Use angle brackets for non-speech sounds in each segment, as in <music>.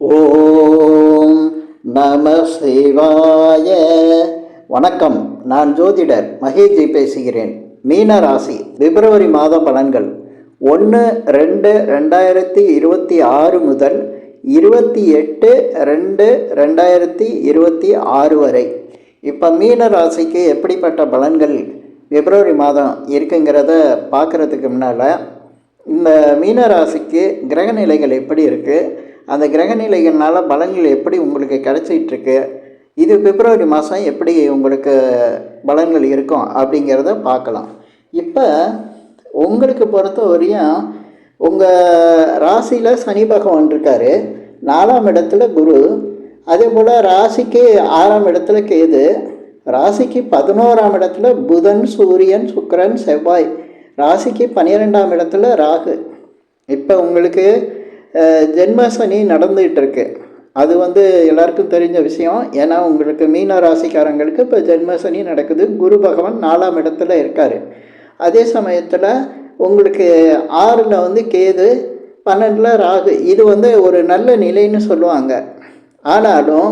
ஓம் நம சிவாய. வணக்கம் நான் ஜோதிடர் மகேஜி பேசுகிறேன். மீன ராசி பிப்ரவரி மாத பலன்கள். ஒன்று ரெண்டு ரெண்டாயிரத்தி இருபத்தி ஆறு முதல் இருபத்தி எட்டு ரெண்டு ரெண்டாயிரத்தி இருபத்தி ஆறு வரை. இப்போ மீன ராசிக்கு எப்படிப்பட்ட பலன்கள் பிப்ரவரி மாதம் இருக்குங்கிறத பார்க்குறதுக்கு முன்னால் இந்த மீன ராசிக்கு கிரக நிலைகள் எப்படி இருக்குது அந்த கிரக நிலைகள்னால பலன்கள் எப்படி உங்களுக்கு கிடச்சிட்ருக்கு? இது பிப்ரவரி மாதம் எப்படி உங்களுக்கு பலன்கள் இருக்கும் அப்படிங்கிறத பார்க்கலாம். இப்போ உங்களுக்கு பொறுத்த வரையும் உங்கள் ராசியில் சனி பகவான் இருக்கார். நாலாம் இடத்துல குரு. அதே போல் ராசிக்கு ஆறாம் இடத்துல கேது. ராசிக்கு பதினோராம் இடத்துல புதன் சூரியன் சுக்கரன் செவ்வாய். ராசிக்கு பன்னிரெண்டாம் இடத்துல ராகு. இப்போ உங்களுக்கு அஹ், நடந்துகிட்டு இருக்கு அது வந்து எல்லாருக்கும் தெரிஞ்ச விஷயம். ஏன்னா உங்களுக்கு மீன ராசிக்காரங்களுக்கு இப்போ ஜென்மசனி நடக்குது. குரு பகவான் நாலாம் இடத்துல இருக்கார். அதே சமயத்தில் உங்களுக்கு ஆறில் வந்து கேது பன்னெண்டில் ராகு. இது வந்து ஒரு நல்ல நிலைன்னு சொல்லுவாங்க. ஆனாலும்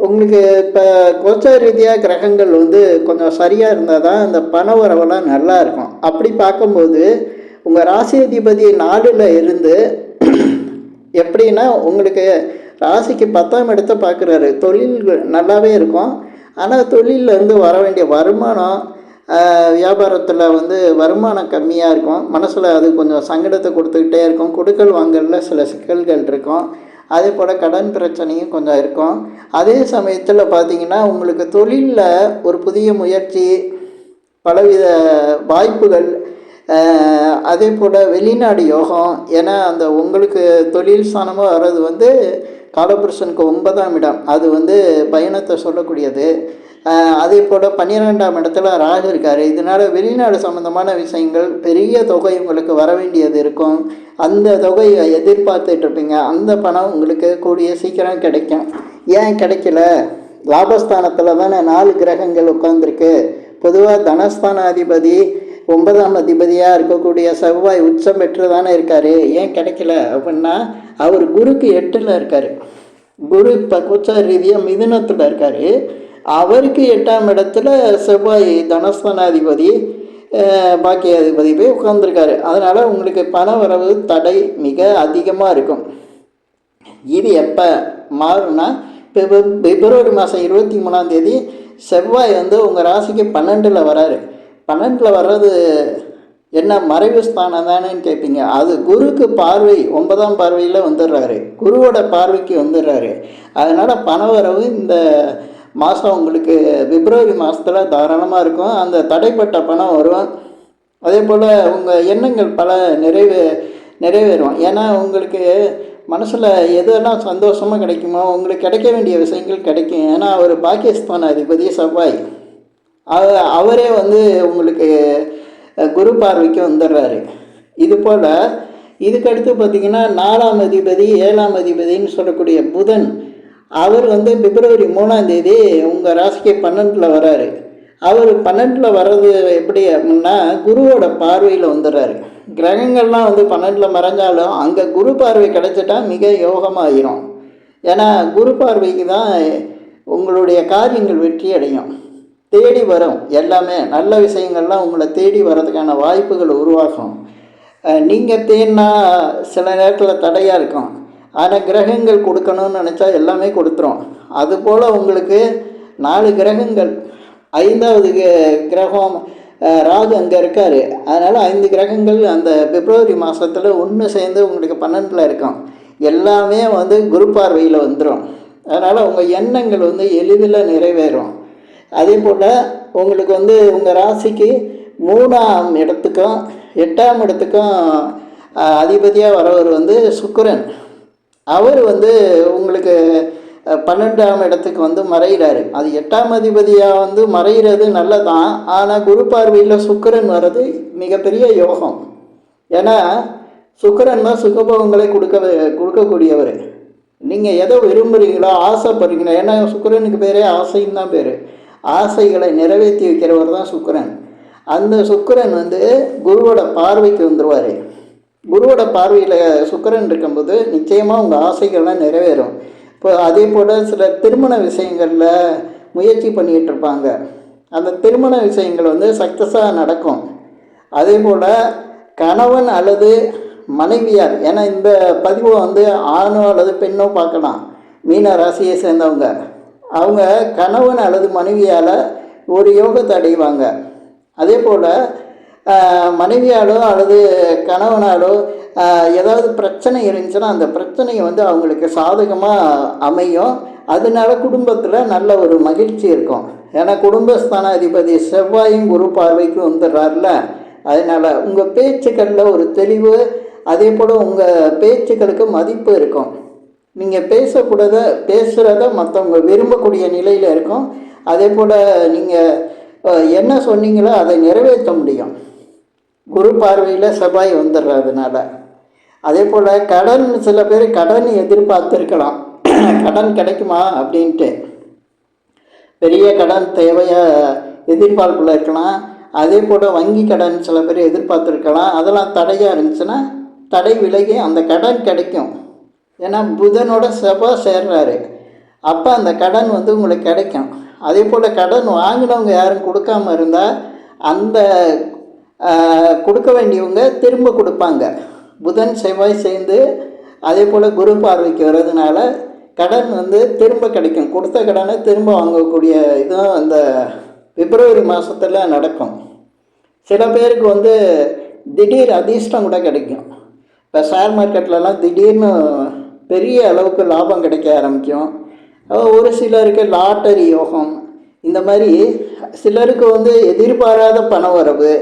உங்களுக்கு இப்போ கோச்ச ரீதியாக கிரகங்கள் வந்து கொஞ்சம் சரியாக இருந்தால் தான் அந்த பண உறவெல்லாம் நல்லா இருக்கும். அப்படி பார்க்கும்போது உங்கள் ராசி அதிபதி நாலில் இருந்து எப்படின்னா உங்களுக்கு ராசிக்கு பத்தாம் இடத்த பார்க்குறாரு. தொழில் நல்லாவே இருக்கும். ஆனால் தொழிலேருந்து வர வேண்டிய வருமானம் வியாபாரத்தில் வந்து வருமானம் கம்மியாக இருக்கும். மனசில் அது கொஞ்சம் சங்கடத்தை கொடுத்துக்கிட்டே இருக்கும். கொடுக்கல் வாங்கலில் சில சிக்கல்கள் இருக்கும். அதே போல் கடன் பிரச்சனையும் கொஞ்சம் இருக்கும். அதே சமயத்தில் பார்த்தீங்கன்னா உங்களுக்கு தொழிலில் ஒரு புதிய முயற்சி பலவித வாய்ப்புகள் அதே போல் வெளிநாடு யோகம் ஏன்னா அந்த உங்களுக்கு தொழில் ஸ்தானமாக வர்றது வந்து காலபுருஷனுக்கு ஒன்பதாம் இடம். அது வந்து பயணத்தை சொல்லக்கூடியது. அதே போல் பன்னிரெண்டாம் இடத்துல ராகு இருக்கார். இதனால் வெளிநாடு சம்மந்தமான விஷயங்கள் பெரிய தொகை உங்களுக்கு வர வேண்டியது இருக்கும். அந்த தொகையை எதிர்பார்த்துட்டு இருப்பீங்க. அந்த பணம் உங்களுக்கு கூடிய சீக்கிரம் கிடைக்கும். ஏன் கிடைக்கல? லாபஸ்தானத்தில் தானே நாலு கிரகங்கள் உட்காந்துருக்கு பொதுவாக தனஸ்தானாதிபதி ஒன்பதாம் அதிபதியாக இருக்கக்கூடிய செவ்வாய் உச்சம் பெற்று தானே இருக்கார். ஏன் கிடைக்கல அப்படின்னா அவர் குருக்கு எட்டில் இருக்கார். குரு இப்போ குச்ச ரீதியாக மிதுனத்தில் இருக்கார். அவருக்கு எட்டாம் இடத்துல செவ்வாய் தனஸ்தானாதிபதி பாக்கிய பாக்கியாதிபதி போய் உட்காந்துருக்காரு அதனால் உங்களுக்கு பண வரவு தடை மிக அதிகமாக இருக்கும். இது எப்போ மாறும்னா பிப்ர பிப்ரவரி மாதம் இருபத்தி மூணாம் தேதி செவ்வாய் வந்து உங்கள் ராசிக்கு பன்னெண்டில் வராரு. பன்னெண்டில் வர்றது என்ன மறைவு ஸ்தானம் தானேன்னு கேட்பீங்க அது குருக்கு பார்வை ஒன்பதாம் பார்வையில் வந்துடுறாரு. குருவோட பார்வைக்கு வந்துடுறாரு. அதனால் பணவரவு இந்த மாதம் உங்களுக்கு பிப்ரவரி மாதத்தில் தாராளமாக இருக்கும். அந்த தடைப்பட்ட பணம் வரும். அதே போல் உங்கள் எண்ணங்கள் பல நிறைவே நிறைவேறும். ஏன்னா உங்களுக்கு மனசில் எதெல்லாம் சந்தோஷமாக கிடைக்குமோ உங்களுக்கு கிடைக்க வேண்டிய விஷயங்கள் கிடைக்கும். ஏன்னா அவர் பாகிஸ்தான் அதிபதி செவ்வாய். அவரே வந்து உங்களுக்கு குரு பார்வைக்கு வந்துடுறாரு. இது போல் இதுக்கடுத்து பார்த்திங்கன்னா நாலாம் அதிபதி ஏழாம் அதிபதின்னு சொல்லக்கூடிய புதன் அவர் வந்து பிப்ரவரி மூணாம் தேதி உங்கள் ராசிக்கு பன்னெண்டில் வராரு. அவர் பன்னெண்டில் வர்றது எப்படி அப்படின்னா குருவோட பார்வையில் வந்துடுறாரு. கிரகங்கள்லாம் வந்து பன்னெண்டில் மறைஞ்சாலும் அங்கே குரு பார்வை கிடச்சிட்டா மிக யோகமாயிரும். ஏன்னா குரு பார்வைக்கு தான் உங்களுடைய காரியங்கள் வெற்றி அடையும் தேடி வரும். எல்லாமே நல்ல விஷயங்கள்லாம் உங்களை தேடி வர்றதுக்கான வாய்ப்புகள் உருவாகும். நீங்கள் தேன்னா சில நேரத்தில் தடையாக இருக்கும். ஆனால் கிரகங்கள் கொடுக்கணும்னு நினச்சா எல்லாமே கொடுத்துரும். அதுபோல் உங்களுக்கு நாலு கிரகங்கள் ஐந்தாவது கிரகம் ராகு அங்கே இருக்கார். அதனால் ஐந்து கிரகங்கள் அந்த பிப்ரவரி மாதத்தில் ஒன்று சேர்ந்து உங்களுக்கு பன்னெண்டில் இருக்கும். எல்லாமே வந்து குரு பார்வையில் வந்துடும் அதனால் உங்கள் எண்ணங்கள் வந்து எளிதில் நிறைவேறும். அதே போல் உங்களுக்கு வந்து உங்கள் ராசிக்கு மூணாம் இடத்துக்கும் எட்டாம் இடத்துக்கும் அதிபதியாக வரவர் வந்து சுக்கரன். அவர் வந்து உங்களுக்கு பன்னெண்டாம் இடத்துக்கு வந்து மறைகிறாரு அது எட்டாம் அதிபதியாக வந்து மறைகிறது நல்லதான் ஆனால் குரு பார்வையில் சுக்கிரன் வர்றது மிகப்பெரிய யோகம். ஏன்னா சுக்கரன் தான் சுகபோகங்களை கொடுக்க கொடுக்கக்கூடியவர். நீங்கள் எதை விரும்புகிறீங்களோ ஆசைப்படுறீங்களோ ஏன்னா சுக்கிரனுக்கு பேரே ஆசைன்னு தான் பேர். ஆசைகளை நிறைவேற்றி வைக்கிறவர் தான் சுக்கிரன். அந்த சுக்கிரன் வந்து குருவோட பார்வைக்கு வந்துடுவார் குருவோட பார்வையில் சுக்கிரன் இருக்கும்போது நிச்சயமாக உங்கள் ஆசைகள்லாம் நிறைவேறும். இப்போ அதே போல் சில திருமண விஷயங்களில் முயற்சி பண்ணிகிட்டு இருப்பாங்க. அந்த திருமண விஷயங்கள் வந்து சக்ஸஸாக நடக்கும். அதே போல் கணவன் அல்லது மனைவியார் ஏன்னா இந்த பதிவை வந்து ஆணோ அல்லது பெண்ணோ பார்க்கலாம். மீன ராசியை சேர்ந்தவங்க. அவங்க கணவன் அல்லது மனைவியால் ஒரு யோகத்தை அடைவாங்க. அதே போல் மனைவியாலோ அல்லது கணவனாலோ ஏதாவது பிரச்சனை இருந்துச்சுன்னா அந்த பிரச்சனையை வந்து அவங்களுக்கு சாதகமாக அமையும். அதனால குடும்பத்தில் நல்ல ஒரு மகிழ்ச்சி இருக்கும். ஏன்னா குடும்பஸ்தானாதிபதி செவ்வாயும் குரு பார்வைக்கு வந்துடுறாருல அதனால் உங்கள் பேச்சுக்களில் ஒரு தெளிவு அதே போல் உங்கள் பேச்சுக்களுக்கு மதிப்பு இருக்கும். நீங்கள் பேசக்கூடாத பேசுகிறத மற்றவங்க விரும்பக்கூடிய நிலையில் இருக்கும். அதே போல் நீங்கள் என்ன சொன்னீங்களோ அதை நிறைவேற்ற முடியும். குரு பார்வையில் செவ்வாய் வந்துடுறதுனால. அதே போல் கடன் சில பேர் கடன் எதிர்பார்த்துருக்கலாம். <clears throat> கடன் கிடைக்குமா அப்படின்ட்டு. பெரிய கடன் தேவையாக எதிர்பார்ப்பில் இருக்கலாம். அதே போல் வங்கி கடன் சில பேர் எதிர்பார்த்துருக்கலாம். அதெல்லாம் தடையாக இருந்துச்சுன்னா தடை விலகி அந்த கடன் கிடைக்கும். ஏன்னா புதனோட செவ்வாய் சேர்றாரு. அப்போ அந்த கடன் வந்து உங்களுக்கு கிடைக்கும். அதே போல் கடன் வாங்கினவங்க யாரும் கொடுக்காம இருந்தால் அந்த கொடுக்க வேண்டியவங்க திரும்ப கொடுப்பாங்க. புதன் செவ்வாய் சேர்ந்து அதே போல் குரு பார்வைக்கு வர்றதுனால கடன் வந்து திரும்ப கிடைக்கும். கொடுத்த கடனை திரும்ப வாங்கக்கூடிய இதுவும் அந்த பிப்ரவரி மாதத்தில் நடக்கும். சில பேருக்கு வந்து திடீர் அதிர்ஷ்டம் கூட கிடைக்கும். இப்போ ஷேர் மார்க்கெட்லலாம் திடீர்னு பெரிய அளவுக்கு லாபம் கிடைக்க ஆரம்பிக்கும். ஒரு சிலருக்கு லாட்டரி யோகம். இந்த மாதிரி சிலருக்கு வந்து எதிர்பாராத பண வரவு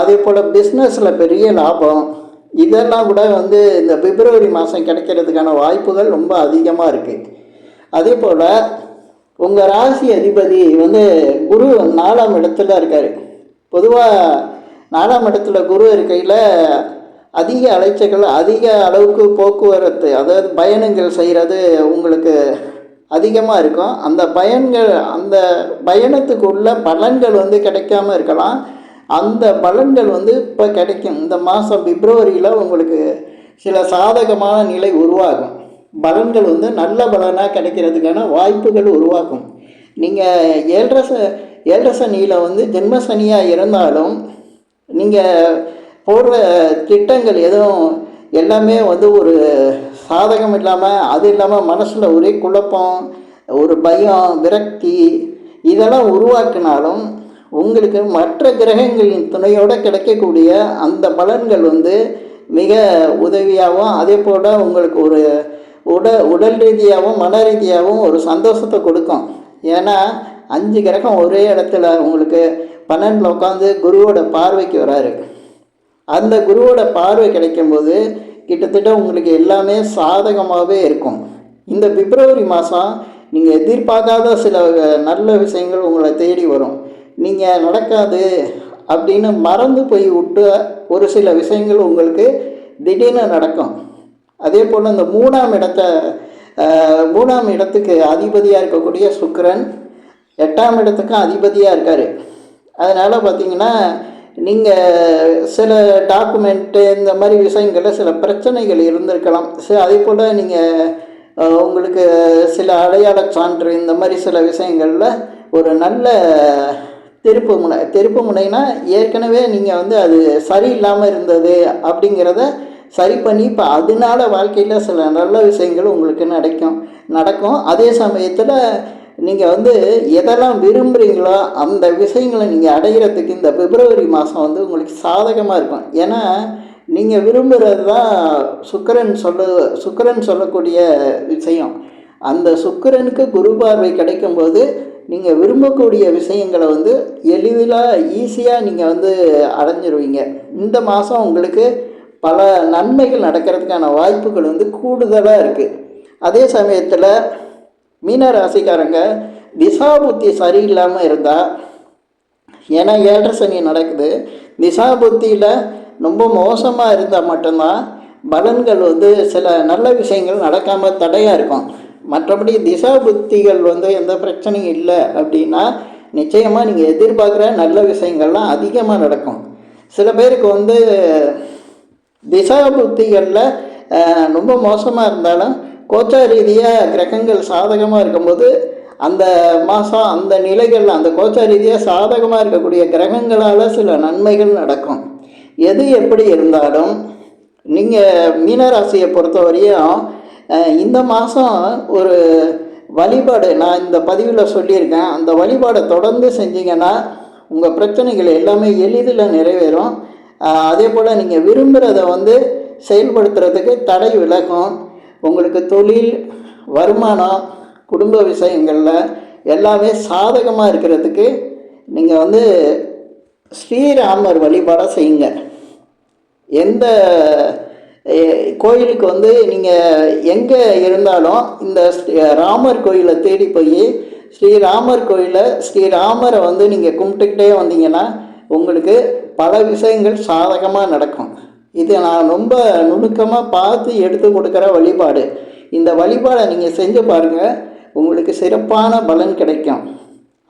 அதே போல் பிஸ்னஸில் பெரிய லாபம். இதெல்லாம் கூட வந்து இந்த பிப்ரவரி மாதம் கிடைக்கிறதுக்கான வாய்ப்புகள் ரொம்ப அதிகமாக இருக்குது அதே போல் உங்கள் ராசி அதிபதி வந்து குரு நாலாம் இடத்துல இருக்கார். பொதுவாக நாலாம் இடத்துல குரு இருக்கையில் அதிக அலைச்சல்கள் அதிக அளவுக்கு போக்குவரத்து அதாவது பயணங்கள் செய்கிறது உங்களுக்கு அதிகமாக இருக்கும். அந்த பயன்கள் அந்த பயணத்துக்குள்ள பலன்கள் வந்து கிடைக்காம இருக்கலாம். அந்த பலன்கள் வந்து இப்போ கிடைக்கும். இந்த மாதம் பிப்ரவரியில் உங்களுக்கு சில சாதகமான நிலை உருவாகும். பலன்கள் வந்து நல்ல பலனாக கிடைக்கிறதுக்கான வாய்ப்புகள் உருவாகும். நீங்கள் ஏழரை ஏழரை சனியில் வந்து ஜென்ம சனியாக இருந்தாலும் நீங்கள் போடுற திட்டங்கள் எதுவும் எல்லாமே வந்து ஒரு சாதகம் இல்லாமல் அது இல்லாமல் மனசில் ஒரே குழப்பம் ஒரு பயம் விரக்தி இதெல்லாம் உருவாக்கினாலும் உங்களுக்கு மற்ற கிரகங்களின் துணையோடு கிடைக்கக்கூடிய அந்த பலன்கள் வந்து மிக உதவியாகவும் அதே போல் உங்களுக்கு ஒரு உட உடல் ரீதியாகவும் மன ரீதியாகவும் ஒரு சந்தோஷத்தை கொடுக்கும். ஏன்னா அஞ்சு கிரகம் ஒரே இடத்துல உங்களுக்கு பன்னெண்டில் உட்காந்து குருவோட பார்வைக்கு வராரு. அந்த குருவோட பார்வை கிடைக்கும்போது கிட்டத்தட்ட உங்களுக்கு எல்லாமே சாதகமாகவே இருக்கும். இந்த பிப்ரவரி மாதம் நீங்கள் எதிர்பார்க்காத சில நல்ல விஷயங்கள் உங்களை தேடி வரும். நீங்கள் நடக்காது அப்படின்னு மறந்து போய் விட்டு ஒரு சில விஷயங்கள் உங்களுக்கு திடீர்னு நடக்கும். அதே போல் இந்த மூணாம் இடத்த மூணாம் இடத்துக்கு அதிபதியாக இருக்கக்கூடிய சுக்கரன் எட்டாம் இடத்துக்கும் அதிபதியாக இருக்கார். அதனால் பார்த்தீங்கன்னா நீங்கள் சில டாக்குமெண்ட்டு இந்த மாதிரி விஷயங்களில் சில பிரச்சனைகள் இருந்திருக்கலாம். சரி அதே போல் நீங்கள் உங்களுக்கு சில அடையாள சான்று இந்த மாதிரி சில விஷயங்களில் ஒரு நல்ல திருப்பு முனை திருப்பு முனைனா ஏற்கனவே நீங்கள் வந்து அது சரியில்லாமல் இருந்தது அப்படிங்கிறத சரி பண்ணி இப்போ அதனால வாழ்க்கையில் சில நல்ல விஷயங்கள் உங்களுக்கு நடக்கும் நடக்கும். அதே சமயத்தில் நீங்கள் வந்து எதெல்லாம் விரும்புகிறீங்களோ அந்த விஷயங்களை நீங்கள் அடைகிறதுக்கு இந்த பிப்ரவரி மாதம் வந்து உங்களுக்கு சாதகமாக இருக்கும். ஏன்னா நீங்கள் விரும்புகிறது தான் சுக்கரன் சொல்ல சுக்கிரன் சொல்லக்கூடிய விஷயம். அந்த சுக்கிரனுக்கு குரு பார்வை கிடைக்கும்போது நீங்கள் விரும்பக்கூடிய விஷயங்களை வந்து எளிதில் ஈஸியாக நீங்கள் வந்து அடைஞ்சிருவீங்க. இந்த மாதம் உங்களுக்கு பல நன்மைகள் நடக்கிறதுக்கான வாய்ப்புகள் வந்து கூடுதலாக இருக்குது அதே சமயத்தில் மீன ராசிக்காரங்க திசா புத்தி சரியில்லாமல் இருந்தால் ஏன்னா ஏழரை சனி நடக்குது. திசா புத்தியில் ரொம்ப மோசமாக இருந்தால் மட்டும்தான் பலன்கள் வந்து சில நல்ல விஷயங்கள் நடக்காமல் தடையாக இருக்கும். மற்றபடி திசா புத்திகள் வந்து எந்த பிரச்சனையும் இல்லை அப்படின்னா நிச்சயமாக நீங்கள் எதிர்பார்க்குற நல்ல விஷயங்கள்லாம் அதிகமாக நடக்கும். சில பேருக்கு வந்து திசா புத்திகளில் ரொம்ப மோசமாக இருந்தாலும் கோச்சா ரீதியாக கிரகங்கள் சாதகமாக இருக்கும்போது அந்த மாதம் அந்த நிலைகளில் அந்த கோச்சா ரீதியாக சாதகமாக இருக்கக்கூடிய கிரகங்களால் சில நன்மைகள் நடக்கும். எது எப்படி இருந்தாலும் நீங்கள் மீனராசியை பொறுத்தவரையும் இந்த மாதம் ஒரு வழிபாடு நான் இந்த பதிவில் சொல்லியிருக்கேன். அந்த வழிபாடை தொடர்ந்து செஞ்சீங்கன்னா உங்கள் பிரச்சனைகள் எல்லாமே எளிதில் நிறைவேறும். அதே போல் நீங்கள் விரும்புகிறத வந்து செயல்படுத்துறதுக்கு தடை விலகும். உங்களுக்கு தொழில் வருமானம் குடும்ப விஷயங்களில் எல்லாமே சாதகமாக இருக்கிறதுக்கு நீங்கள் வந்து ஸ்ரீராமர் வழிபாடாக செய்யுங்க. எந்த கோயிலுக்கு வந்து நீங்கள் எங்கே இருந்தாலும் இந்த ஸ்ரீ- ராமர் கோயிலை தேடி போய் ஸ்ரீராமர் கோயிலை ஸ்ரீராமரை வந்து நீங்கள் கும்பிட்டுக்கிட்டே வந்தீங்கன்னா உங்களுக்கு பல விஷயங்கள் சாதகமாக நடக்கும். இது நான் ரொம்ப நுணுக்கமாக பார்த்து எடுத்து கொடுக்குற வழிபாடு. இந்த வழிபாடை நீங்கள் செஞ்சு பாருங்கள் உங்களுக்கு சிறப்பான பலன் கிடைக்கும்.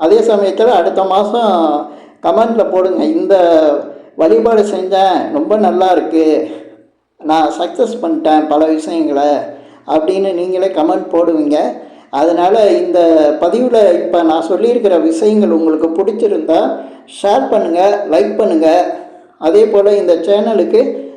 அதே சமயத்தில் அடுத்த மாதம் கமெண்டில் போடுங்க இந்த வழிபாடு செஞ்சேன் ரொம்ப நல்லா இருக்குது நான் சக்ஸஸ் பண்ணிட்டேன் பல விஷயங்களை அப்படின்னு நீங்களே கமெண்ட் போடுவீங்க. அதனால் இந்த பதிவில் இப்போ நான் சொல்லியிருக்கிற விஷயங்கள் உங்களுக்கு பிடிச்சிருந்தா ஷேர் பண்ணுங்கள் லைக் பண்ணுங்கள் அதே போல் இந்த சேனலுக்கு